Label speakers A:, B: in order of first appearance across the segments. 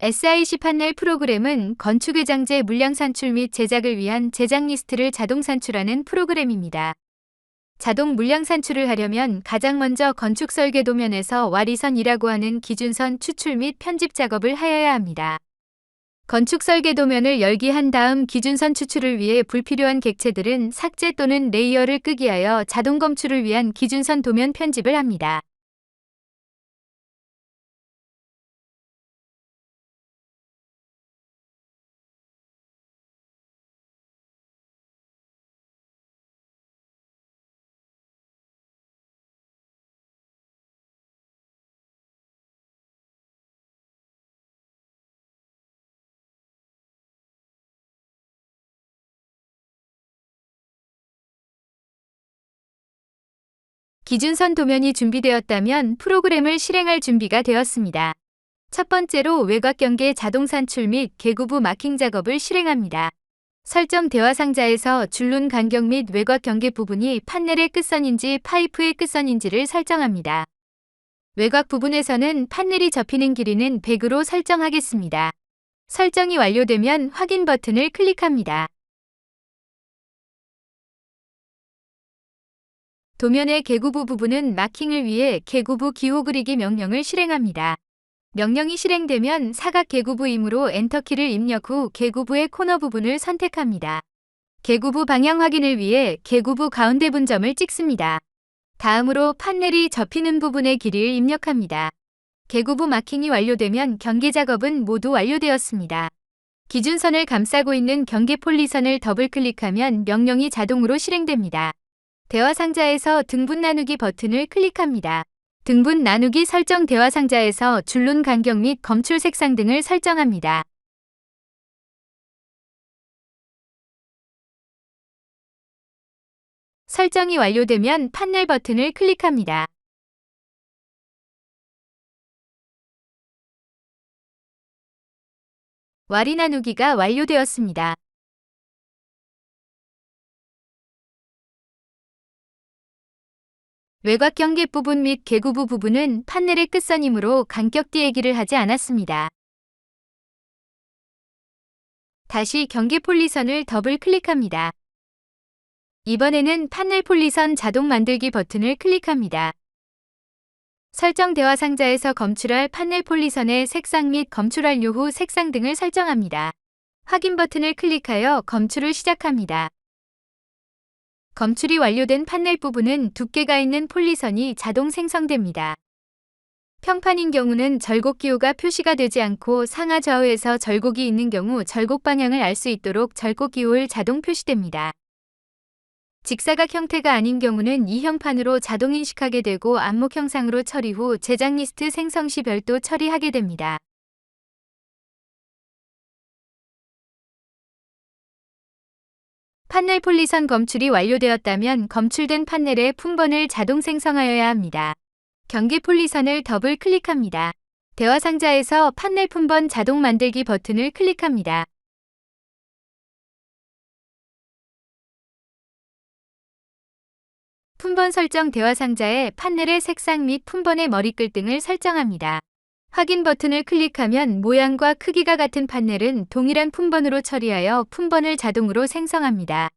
A: SIC 판넬 프로그램은 건축의 장재 물량 산출 및 제작을 위한 제작 리스트를 자동 산출하는 프로그램입니다. 자동 물량 산출을 하려면 가장 먼저 건축 설계 도면에서 와리선이라고 하는 기준선 추출 및 편집 작업을 하여야 합니다. 건축 설계 도면을 열기 한 다음 기준선 추출을 위해 불필요한 객체들은 삭제 또는 레이어를 끄기 하여 자동 검출을 위한 기준선 도면 편집을 합니다. 기준선 도면이 준비되었다면 프로그램을 실행할 준비가 되었습니다. 첫 번째로 외곽 경계 자동 산출 및 개구부 마킹 작업을 실행합니다. 설정 대화 상자에서 줄눈 간격 및 외곽 경계 부분이 판넬의 끝선인지 파이프의 끝선인지를 설정합니다. 외곽 부분에서는 판넬이 접히는 길이는 100으로 설정하겠습니다. 설정이 완료되면 확인 버튼을 클릭합니다. 도면의 개구부 부분은 마킹을 위해 개구부 기호 그리기 명령을 실행합니다. 명령이 실행되면 사각 개구부이므로 엔터키를 입력 후 개구부의 코너 부분을 선택합니다. 개구부 방향 확인을 위해 개구부 가운데 분점을 찍습니다. 다음으로 판넬이 접히는 부분의 길이를 입력합니다. 개구부 마킹이 완료되면 경계 작업은 모두 완료되었습니다. 기준선을 감싸고 있는 경계 폴리선을 더블 클릭하면 명령이 자동으로 실행됩니다. 대화 상자에서 등분 나누기 버튼을 클릭합니다. 등분 나누기 설정 대화 상자에서 줄눈 간격 및 검출 색상 등을 설정합니다. 설정이 완료되면 판넬 버튼을 클릭합니다. 와리 나누기가 완료되었습니다. 외곽 경계 부분 및 개구부 부분은 판넬의 끝선이므로 간격 띄기를 하지 않았습니다. 다시 경계 폴리선을 더블 클릭합니다. 이번에는 판넬 폴리선 자동 만들기 버튼을 클릭합니다. 설정 대화 상자에서 검출할 판넬 폴리선의 색상 및 검출할 요후 색상 등을 설정합니다. 확인 버튼을 클릭하여 검출을 시작합니다. 검출이 완료된 판넬 부분은 두께가 있는 폴리선이 자동 생성됩니다. 평판인 경우는 절곡 기호가 표시가 되지 않고 상하 좌우에서 절곡이 있는 경우 절곡 방향을 알 수 있도록 절곡 기호를 자동 표시됩니다. 직사각 형태가 아닌 경우는 이 형판으로 자동 인식하게 되고 안목 형상으로 처리 후 제작 리스트 생성 시 별도 처리하게 됩니다. 판넬 폴리선 검출이 완료되었다면 검출된 판넬의 품번을 자동 생성하여야 합니다. 경계 폴리선을 더블 클릭합니다. 대화 상자에서 판넬 품번 자동 만들기 버튼을 클릭합니다. 품번 설정 대화 상자에 판넬의 색상 및 품번의 머리끌 등을 설정합니다. 확인 버튼을 클릭하면 모양과 크기가 같은 판넬은 동일한 품번으로 처리하여 품번을 자동으로 생성합니다.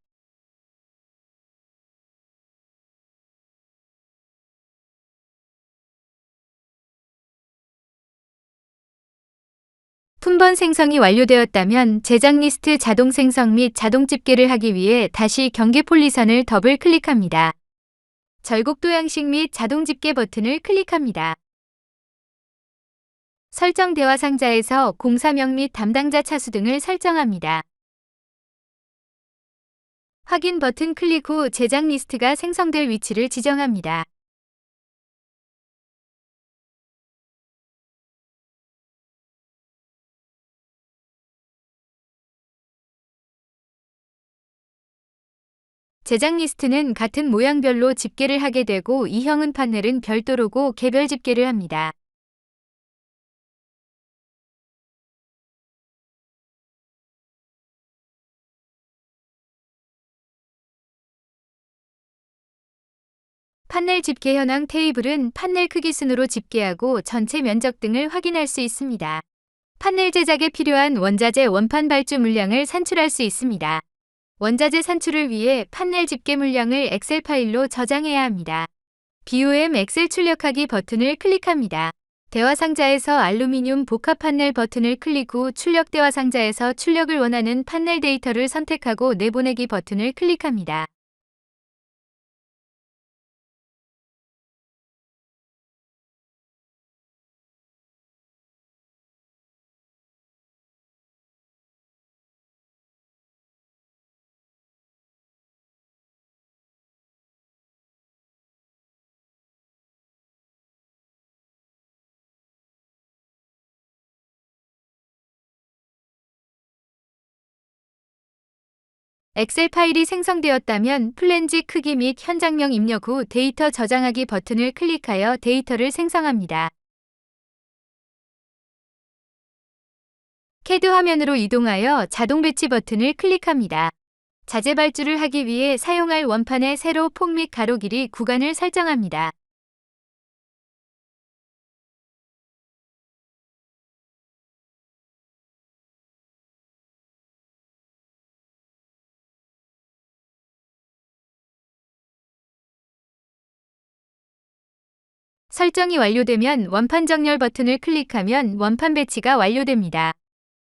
A: 품번 생성이 완료되었다면 제작 리스트 자동 생성 및 자동 집계를 하기 위해 다시 경계 폴리선을 더블 클릭합니다. 절곡도 양식 및 자동 집계 버튼을 클릭합니다. 설정 대화 상자에서 공사명 및 담당자 차수 등을 설정합니다. 확인 버튼 클릭 후 제작 리스트가 생성될 위치를 지정합니다. 제작 리스트는 같은 모양별로 집계를 하게 되고 이형은 판넬은 별도로고 개별 집계를 합니다. 판넬 집계 현황 테이블은 판넬 크기 순으로 집계하고 전체 면적 등을 확인할 수 있습니다. 판넬 제작에 필요한 원자재 원판 발주 물량을 산출할 수 있습니다. 원자재 산출을 위해 판넬 집계 물량을 엑셀 파일로 저장해야 합니다. BOM 엑셀 출력하기 버튼을 클릭합니다. 대화 상자에서 알루미늄 복합 판넬 버튼을 클릭 후 출력 대화 상자에서 출력을 원하는 판넬 데이터를 선택하고 내보내기 버튼을 클릭합니다. 엑셀 파일이 생성되었다면 플랜지 크기 및 현장명 입력 후 데이터 저장하기 버튼을 클릭하여 데이터를 생성합니다. CAD 화면으로 이동하여 자동 배치 버튼을 클릭합니다. 자재 발주를 하기 위해 사용할 원판의 세로 폭 및 가로 길이 구간을 설정합니다. 설정이 완료되면 원판 정렬 버튼을 클릭하면 원판 배치가 완료됩니다.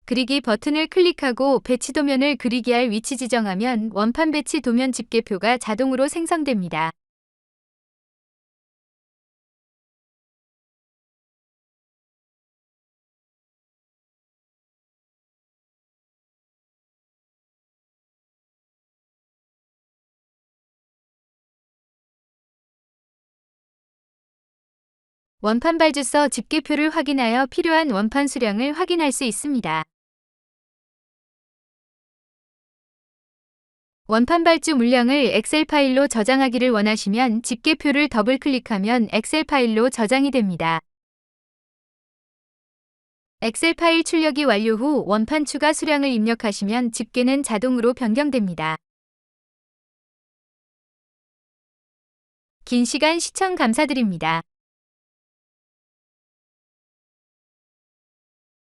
A: 그리기 버튼을 클릭하고 배치 도면을 그리기 할 위치 지정하면 원판 배치 도면 집계표가 자동으로 생성됩니다. 원판 발주서 집계표를 확인하여 필요한 원판 수량을 확인할 수 있습니다. 원판 발주 물량을 엑셀 파일로 저장하기를 원하시면 집계표를 더블 클릭하면 엑셀 파일로 저장이 됩니다. 엑셀 파일 출력이 완료 후 원판 추가 수량을 입력하시면 집계는 자동으로 변경됩니다. 긴 시간 시청 감사드립니다.